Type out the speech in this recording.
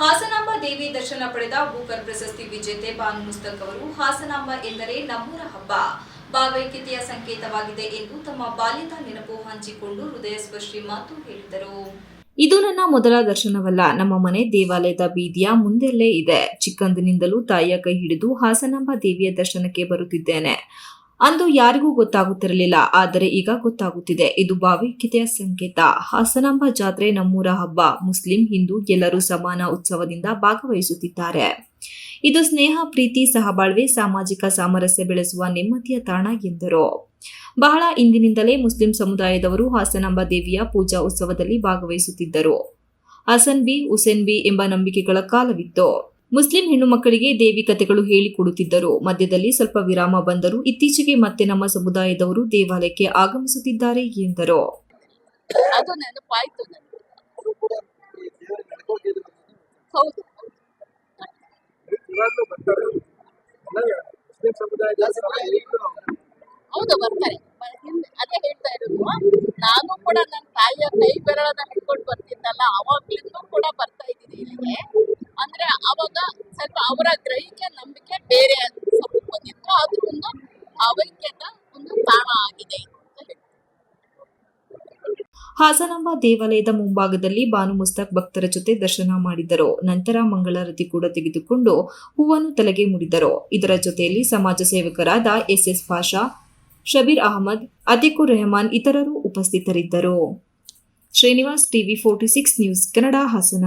ಹಾಸನಾಂಬ ದೇವಿ ದರ್ಶನ ಪಡೆದ ಬೂಕರ್ ಪ್ರಶಸ್ತಿ ವಿಜೇತೆ ಬಾನು ಮುಸ್ತಕ್ ಅವರು ಹಾಸನಾಂಬ ಎಂದರೆ ನಮ್ಮೂರ ಹಬ್ಬ. ಭಾವೈಕ್ಯತೆಯ ಸಂಕೇತವಾಗಿದೆ ಎಂದು ತಮ್ಮ ಬಾಲ್ಯದ ನೆನಪು ಹಂಚಿಕೊಂಡು ಹೃದಯ ಸ್ಪರ್ಶಿ ಮಾತು ಹೇಳಿದರು. ಇದು ನನ್ನ ಮೊದಲ ದರ್ಶನವಲ್ಲ. ನಮ್ಮ ಮನೆ ದೇವಾಲಯದ ಬೀದಿಯ ಮುಂದೆಲ್ಲೇ ಇದೆ. ಚಿಕ್ಕಂದಿನಿಂದಲೂ ತಾಯಿಯ ಕೈ ಹಿಡಿದು ಹಾಸನಾಂಬ ದೇವಿಯ ದರ್ಶನಕ್ಕೆ ಬರುತ್ತಿದ್ದೇನೆ. ಅಂದು ಯಾರಿಗೂ ಗೊತ್ತಾಗುತ್ತಿರಲಿಲ್ಲ, ಆದರೆ ಈಗ ಗೊತ್ತಾಗುತ್ತಿದೆ. ಇದು ಭಾವೈಕ್ಯತೆಯ ಸಂಕೇತ. ಹಾಸನಾಂಬ ಜಾತ್ರೆ ನಮ್ಮೂರ ಹಬ್ಬ. ಮುಸ್ಲಿಂ, ಹಿಂದೂ ಎಲ್ಲರೂ ಸಮಾನ ಉತ್ಸವದಿಂದ ಭಾಗವಹಿಸುತ್ತಿದ್ದಾರೆ. ಇದು ಸ್ನೇಹ, ಪ್ರೀತಿ, ಸಹಬಾಳ್ವೆ, ಸಾಮಾಜಿಕ ಸಾಮರಸ್ಯ ಬೆಳೆಸುವ ನೆಮ್ಮದಿಯ ತಾಣ ಎಂದರು. ಬಹಳ ಇಂದಿನಿಂದಲೇ ಮುಸ್ಲಿಂ ಸಮುದಾಯದವರು ಹಾಸನಾಂಬ ದೇವಿಯ ಪೂಜಾ ಉತ್ಸವದಲ್ಲಿ ಭಾಗವಹಿಸುತ್ತಿದ್ದರು. ಹಸನ್ ಬಿ, ಹುಸೇನ್ ಬಿ ಎಂಬ ನಂಬಿಕೆಗಳ ಕಾಲವಿತ್ತು. ಮುಸ್ಲಿಂ ಹೆಣ್ಣು ಮಕ್ಕಳಿಗೆ ದೇವಿ ಕಥೆಗಳು ಹೇಳಿಕೊಡುತ್ತಿದ್ದರು. ಮಧ್ಯದಲ್ಲಿ ಸ್ವಲ್ಪ ವಿರಾಮ ಬಂದರು ಇತ್ತೀಚೆಗೆ ಮತ್ತೆ ನಮ್ಮ ಸಮುದಾಯದವರು ದೇವಾಲಯಕ್ಕೆ ಆಗಮಿಸುತ್ತಿದ್ದಾರೆ ಎಂದರು. ಹೌದು. ಬರ್ತಾರೆ ಅದೇ ಹೇಳ್ತಾ ಇರೋದು. ನಾನು ಕೂಡ ನನ್ನ ತಾಯಿಯ ಕೈ ಬೆರಳನ್ನ ಹಿಡ್ಕೊಂಡು ಬರ್ತಿದ್ದಲ್ಲ ಅವಾಗ್ಲಿಂದ ಗ್ರಹಿಕೆ ನಂಬಿಕೆ ಬೇರೆ ಸ್ವಲ್ಪ ಅದು ಒಂದು ಅವೈಕ್ಯದ ಒಂದು ತಾಣ ಆಗಿದೆ. ಹಾಸನಾಂಬ ದೇವಾಲಯದ ಮುಂಭಾಗದಲ್ಲಿ ಬಾನು ಮುಸ್ತಾಕ್ ಭಕ್ತರ ಜೊತೆ ದರ್ಶನ ಮಾಡಿದರು. ನಂತರ ಮಂಗಳಾರತಿ ಕೂಡ ತೆಗೆದುಕೊಂಡು ಹೂವನ್ನು ತಲೆಗೆ ಮುಡಿದರು. ಇದರ ಜೊತೆಯಲ್ಲಿ ಸಮಾಜ ಸೇವಕರಾದ ಎಸ್ಎಸ್ ಪಾಷಾ, ಶಬೀರ್ ಅಹಮದ್ ಅತಿಕು ರೆಹಮಾನ್ ಇತರರು ಉಪಸ್ಥಿತರಿದ್ದರು. Srinivas TV forty six news Kannada Hassan.